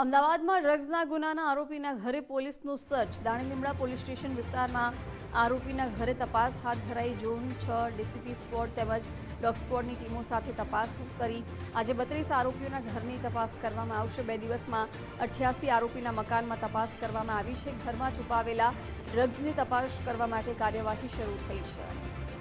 અમદાવાદમાં ડ્રગ્સના ગુનાના આરોપીના ઘરે પોલીસનું સર્ચ. દાણીલીમડા પોલીસ સ્ટેશન વિસ્તારમાં આરોપીના ઘરે તપાસ હાથ ધરાઈ ઝોન છ ડીસીપી સ્ક્વોડ તેમજ ડોગ સ્ક્વોડની ટીમો સાથે તપાસ કરી. આજે બત્રીસ આરોપીઓના ઘરની તપાસ કરવામાં આવશે. બે દિવસમાં અઠ્યાસી આરોપીના મકાનમાં તપાસ કરવામાં આવી છે. ઘરમાં છુપાવેલા ડ્રગ્સની તપાસ કરવા માટે કાર્યવાહી શરૂ થઈ છે.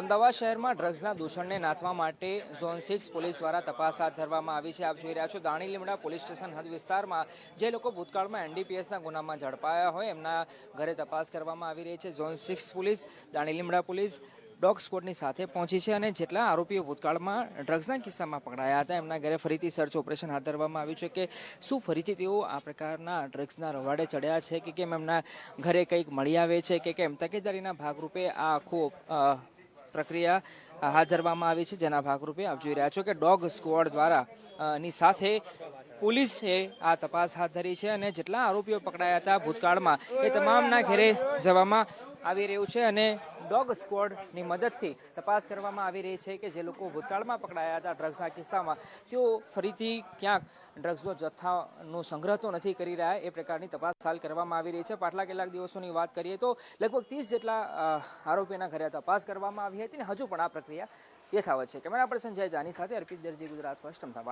અમદાવાદ શહેરમાં ડ્રગ્સના દૂષણને નાથવા માટે ઝોન સિક્સ પોલીસ દ્વારા તપાસ હાથ ધરવામાં આવી છે. આપ જોઈ રહ્યા છો, દાણી લીમડા પોલીસ સ્ટેશન હદ વિસ્તારમાં જે લોકો ભૂતકાળમાં એનડીપીએસના ગુનામાં ઝડપાયા હોય એમના ઘરે તપાસ કરવામાં આવી રહી છે. ઝોન સિક્સ પોલીસ, દાણી લીમડા પોલીસ, ડોગ સ્કોડની સાથે પહોંચી છે અને જેટલા આરોપીઓ ભૂતકાળમાં ડ્રગ્સના કિસ્સામાં પકડાયા હતા એમના ઘરે ફરીથી સર્ચ ઓપરેશન હાથ ધરવામાં આવ્યું છે કે શું ફરીથી તેઓ આ પ્રકારના ડ્રગ્સના રવાડે ચડ્યા છે કે કેમ એમના ઘરે કંઈક મળી આવે છે કે કેમ? તકેદારીના ભાગરૂપે આ આખું પ્રક્રિયા હાથ ધરવામાં આવી છે. જેના ભાગરૂપે આપ જોઈ રહ્યા છો કે ડોગ સ્કવોડ દ્વારા ની સાથે પોલીસે આ તપાસ હાથ ધરી છે અને જેટલા આરોપીઓ પકડાયા હતા ભૂતકાળમાં એ તમામના ઘરે જવામાં આવી રહ્યું છે અને ડોગ સ્ક્વોડની મદદથી તપાસ કરવામાં આવી રહી છે કે જે લોકો ભૂતકાળમાં પકડાયા હતા ડ્રગ્સના કિસ્સામાં, તેઓ ફરીથી ક્યાંક ડ્રગ્સનો જથ્થાનો સંગ્રહ તો નથી કરી રહ્યા, એ પ્રકારની તપાસ હાલ કરવામાં આવી રહી છે. પાછલા કેટલાક દિવસોની વાત કરીએ તો લગભગ ત્રીસ જેટલા આરોપીના ઘરે તપાસ કરવામાં આવી હતી અને હજુ પણ આ પ્રક્રિયા યથાવત છે. કેમેરા પર્સન જય જાની સાથે અર્પિત દરજી, ગુજરાત ફર્સ્ટ અમદાવાદ.